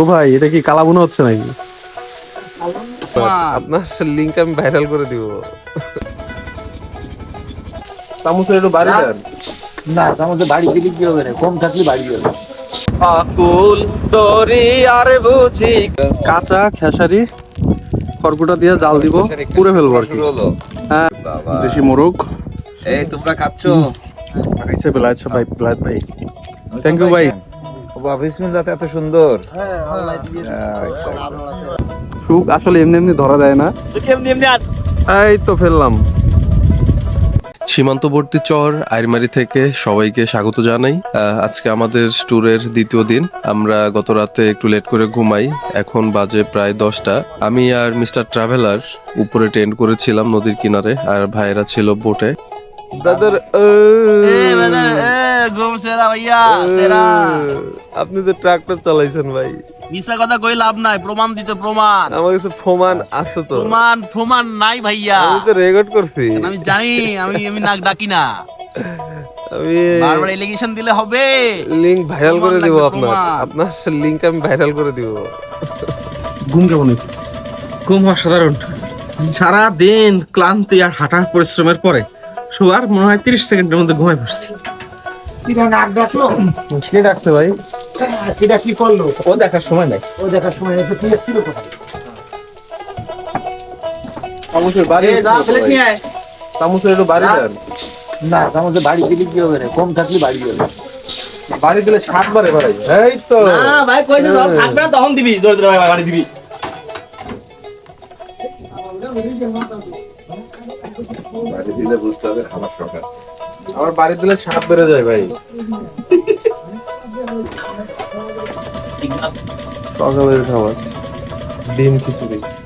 ও ভাই এটা কি কালা কালাবুনা হচ্ছে নাকি? আপনার লিংক আমি ভাইরাল করে দিব। চামচের একটু বাড়ি দেন। না আমাদের বাড়ি দিলে কি হবে না কম থাকলে বাড়ি যাবে আকুল তরি আর বুঝি কাঁচা খেসারি খড়কুটা দিয়ে জাল দিব পুড়ে ফেলব আর কি। হ্যাঁ দেশি মোরগ। এই তোমরা খাচ্ছ? আচ্ছা বেলায়েত ভাই ভাই। থ্যাংক ইউ ভাই বাবা বিসমিল্লাহ এত সুন্দর। সুখ আসলে এমনি এমনি ধরা দেয় না। এই তো ফেললাম। সীমান্তবর্তী চর আইরমারি থেকে সবাইকে স্বাগত জানাই। আহ, আজকে আমাদের ট্যুরের দ্বিতীয় দিন। আমরা গত রাতে একটু লেট করে ঘুমাই। এখন বাজে প্রায় দশটা। আমি আর মিস্টার ট্রাভেলার উপরে টেন্ট করেছিলাম নদীর কিনারে আর ভাইয়েরা ছিল বোটে। ব্রাদার ঘুম সেরা ভাইয়া সেরা। আপনি তো ট্রাক্টর চালাইছেন ভাই। মিশা কথা কই লাভ নাই প্রমাণ দিতে প্রমাণ। আমার কাছে ফোমান আছে তো। প্রমাণ প্রমাণ নাই ভাইয়া। আমি তো রেকর্ড করছি। আমি জানি আমি আমি নাক ডাকি না। আমি বারবার এলিগেশন দিলে হবে। লিংক ভাইরাল করে প্রমাণ দিব আপনার প্রমাণ। আপনার। লিংক আমি ভাইরাল করে দিব। ঘুম কেমন হয়েছে? ঘুম অসাধারণ সারা দিন ক্লান্তি আর হাঁটার পরিশ্রমের পরে শোয়ার মনে হয় তিরিশ সেকেন্ডের মধ্যে ঘুমায় পড়ছি নাক ডাকলো? কে ডাকছে ভাই? কিরা কি করল? ও দেখার সময় নাই। ও দেখার সময় এসে তুই এসেছিল কোথায়? চামচের বাড়ি একটু বাড়ি না বাড়ি দিলে কি হবে কম থাকলে বাড়ি যাবে। বাড়ি দিলে সাতবারে বাড়াই এই তো। না ভাই কই যে ধর তখন দিবি। ধরে ধরে বাড়ি দিবি। দিলে বুঝতে হবে খাবার সকাল আমার বাড়ি দিলে সাত বেড়ে যায় ভাই। সকালের খাবার। ডিম খিচুড়ি।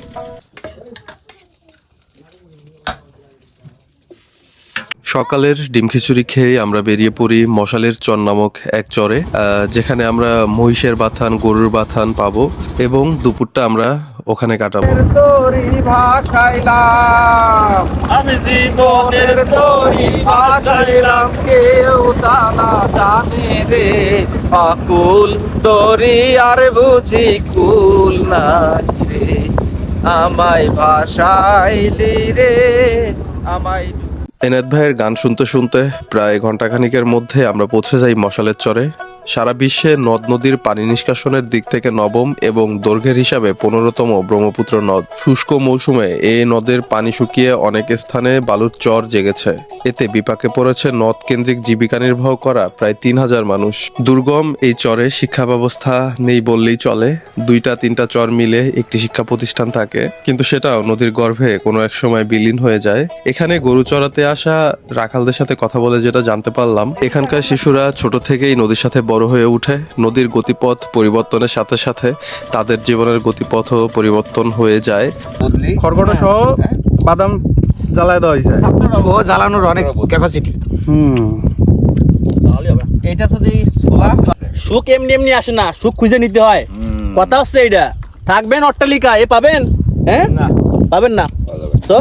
সকালের ডিম খিচুড়ি খেয়ে আমরা বেরিয়ে পড়ি মশালের চর নামক এক চরে যেখানে আমরা মহিষের বাথান, গরুর বাথান পাবো এবং দুপুরটা আমরা ওখানে কাটাবো। তোরি কেউ রে। আকুল তোরি কুল রে। আমায় ভাষাইলি রে, আমায় এনায়েত ভাইয়ের গান শুনতে শুনতে প্রায় ঘন্টাখানিকের মধ্যে আমরা পৌঁছে যাই মশালের চরে। সারা বিশ্বে নদ নদীর পানি নিষ্কাশনের দিক থেকে নবম এবং দৈর্ঘ্যের হিসাবে পনেরোতম ব্রহ্মপুত্র নদ। শুষ্ক মৌসুমে এই নদের পানি শুকিয়ে অনেক স্থানে বালুর চর জেগেছে। এতে বিপাকে পড়েছে নদ কেন্দ্রিক জীবিকা নির্বাহ করা প্রায় তিন হাজার মানুষ। দুর্গম এই চরে শিক্ষা ব্যবস্থা নেই বললেই চলে। দুইটা, তিনটা চর মিলে একটি শিক্ষা প্রতিষ্ঠান থাকে। কিন্তু সেটাও নদীর গর্ভে কোনো এক সময় বিলীন হয়ে যায়। এখানে গরু চড়াতে আসা রাখালদের সাথে কথা বলে যেটা জানতে পারলাম, এখানকার শিশুরা ছোট থেকেই নদীর সাথে বড় হয়ে উঠে নদীর গতিপথ পরিবর্তনের সাথে সাথে তাদের জীবনের গতিপথও পরিবর্তন হয়ে যায়। খড়গটা সহ বাদাম জ্বালায় দেওয়া হয়েছে। ও জ্বালানোর অনেক ক্যাপাসিটি হুম। এটা যদি ছোলা সুখ এমনি এমনি আসে না সুখ খুঁজে নিতে হয়। কথা হচ্ছে এটা থাকবেন অট্টালিকা এ পাবেন? হ্যাঁ? পাবেন না? তো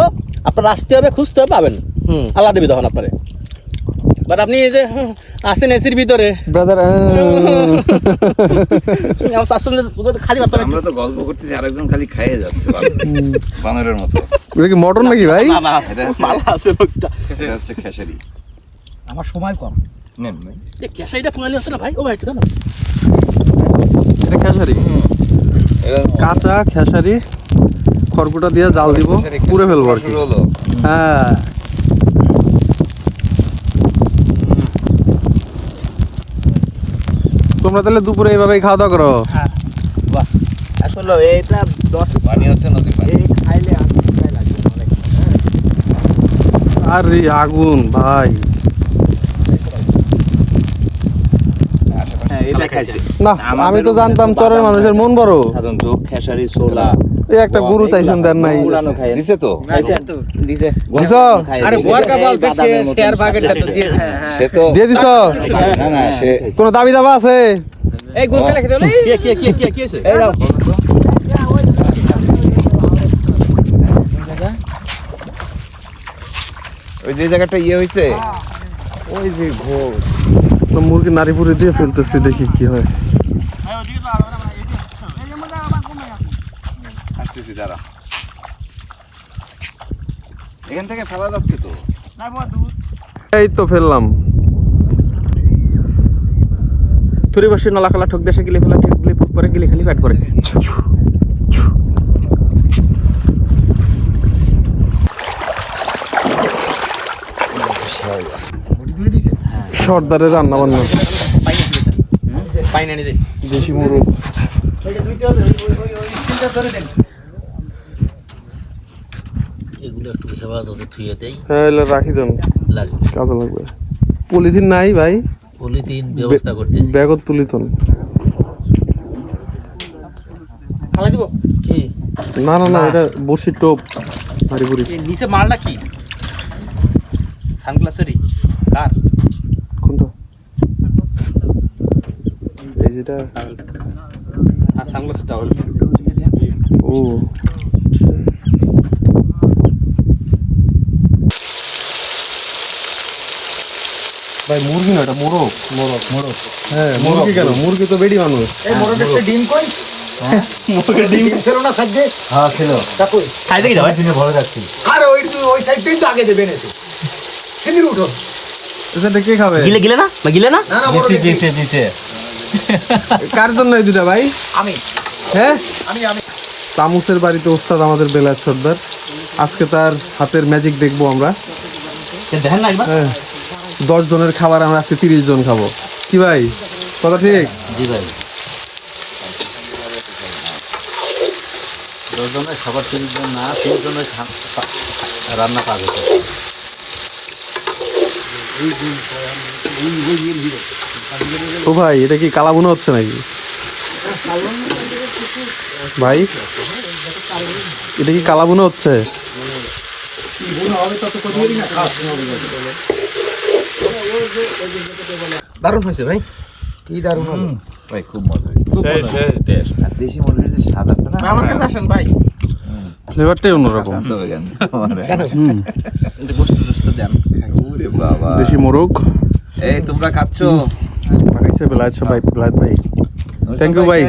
আপনার আসতে হবে খুঁজতে হবে পাবেন। আল্লাহ দেবে তখন আপনারে। বাট আপনি এই যে আসেন এসির ভিতরে। ব্রাদার খালি ভাত আমরা তো গল্প করতেছি আরেকজন খালি খাইয়ে যাচ্ছে বানরের মতো। এটা কি মটন নাকি ভাই? না না এটা আছে লোকটা। এটা হচ্ছে খেসারি। আমার সময় কম। নেন ভাই ফোনালি হচ্ছে না ভাই? ও ভাই দাও না। এটা খেসারি? এটা কাঁচা খেসারি খড়কুটা দিয়ে জাল দিব পুড়ে ফেলব আর কি। হ্যাঁ। তোমরা তাহলে দুপুরে এইভাবেই খাওয়া দাওয়া করো। আসলে এইটা দশ পানি হচ্ছে নদীর পানি। খাইলে আর আগুন ভাই। হ্যাঁ এটা খাইছে। না আমি তো জানতাম চরের মানুষের মন বড়। সাধারণত খেসারি সোলা এই একটা গরু চাইছেন দেন নাই। দিছে তো? দিছে দিছো। আরে শেয়ার তো দিয়ে সে তো দিয়ে দিছো? না না সে কোনো দাবি দাবা আছে? এই খেতে কে কে কে কে কে আছে এই দাও ওই যে জায়গাটা ইয়ে হইছে? ওই যে ঘোর। মুরগি নারী পুরি দিয়ে ফেলতেছি দেখি কি হয়। দাঁড়া এখান থেকে ফেলা যাচ্ছে তো এই তো ফেললাম থুরি বসে নলা কলা ঠক দেশে গিলে ফেলা ঠিক গিলে পুক করে গিলে খালি প্যাট করে সর্দারের রান্না বান্না দেশি মুরগ এগুলো একটু হেফাজতে থুয়ে দেই। হ্যাঁ এগুলো রাখি দেন। লাগবে। কাজে লাগবে। পলিথিন নাই ভাই। পলিথিন ব্যবস্থা করতেছি। ব্যাগত তুলিতন ফালাই দিব? কি? না না না এটা বসি টোপ। বুড়ি। এই নিচে মালটা কি সানগ্লাসেরই। কার? কোনটা? এই যেটা সানগ্লাসের টাওয়াল। ও। ভাই মুরগি না এটা মোরগ। মোরগ মোরগ। হ্যাঁ মুরগি কেন? মুরগি। তো বেডি মানুষ। খাই দেখি যাবে এটা কে খাবে? গিলে গিলে না? না গিলে না? কার জন্য এই দুটা ভাই? আমি। হ্যাঁ? আমি আমি। তামুসের বাড়িতে ওস্তাদ আমাদের বেলায় সর্দার। আজকে তার হাতের ম্যাজিক দেখব আমরা। দেখেন না একবার? হ্যাঁ। দশ জনের খাবার আমরা আজকে তিরিশ জন খাব। কি ভাই? কথা ঠিক? জি ভাই। দশজনের খাবার তিনজন না তিনজনের খা- পা- রান্না পাবে। ও ভাই এটা কি কালাবুনো হচ্ছে নাকি? ভাই এটা কি কালাবুনো হচ্ছে? দারুণ হয়েছে ভাই। ভাই খুব মজা হয়েছে। আর দেশি মুরগির যে স্বাদ আছে না? আমার কাছে আসেন ভাই। ফ্লেভারটাই অন্যরকম। দেশি মোরগ। এই তোমরা খাচ্ছ? ভাই। ভাই Thank you, ভাই।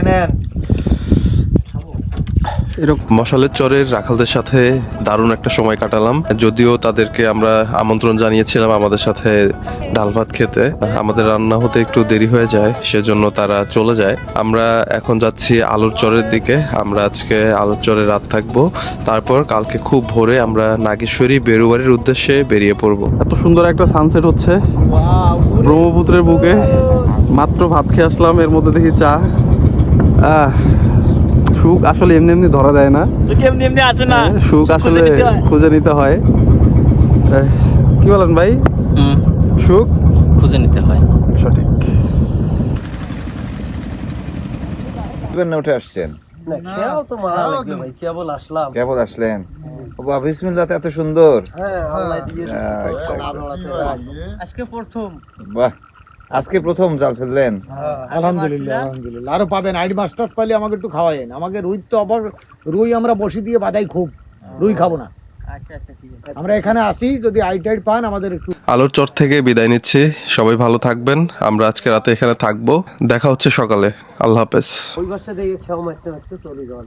এরকম। মশালের চরের রাখালদের সাথে দারুণ একটা সময় কাটালাম। যদিও তাদেরকে আমরা আমন্ত্রণ জানিয়েছিলাম আমাদের সাথে ডাল ভাত খেতে। আমাদের রান্না হতে একটু দেরি হয়ে যায় সেজন্য তারা চলে যায়। আমরা এখন যাচ্ছি আলুর চরের দিকে। আমরা আজকে আলুর চরে রাত থাকব। তারপর কালকে খুব ভোরে আমরা নাগেশ্বরী বেরুবাড়ির উদ্দেশ্যে বেরিয়ে পড়ব। এত সুন্দর একটা সানসেট হচ্ছে। ব্রহ্মপুত্রের বুকে মাত্র ভাত খেয়ে আসলাম এর মধ্যে দেখি চা। আহ, সুখ আসলে এমনি এমনি ধরা দেয় না। এমনি এমনি আসে না। সুখ আসলে খুঁজে নিতে হয়। কি বলেন ভাই? সুখ? খুঁজে নিতে হয়। সঠিক। উঠে আসছেন? কেবল আসলেন? ও বাবা বিসমিল্লাহ এত সুন্দর। আজকে প্রথম। বাহ। আজকে প্রথম জাল ফেললেন। আলহামদুলিল্লাহ আলহামদুলিল্লাহ। আরও পাবেন আইড মাস্টার্স পাইলে আমাকে একটু খাওয়ায়েন আমাকে রুই তো আবার রুই আমরা বসি দিয়ে বাদাই খুব। রুই খাব না। আচ্ছা আচ্ছা ঠিক আছে। আমরা এখানে আসি যদি আইড টাইড পান আমাদের একটু আলোর চর থেকে বিদায় নিচ্ছি। সবাই ভালো থাকবেন। আমরা আজকে রাতে এখানে থাকব। দেখা হচ্ছে সকালে। আল্লাহ হাফেজ। ওই পাশে দেখে খেয়াল মারতে মারতে চলে যাওয়া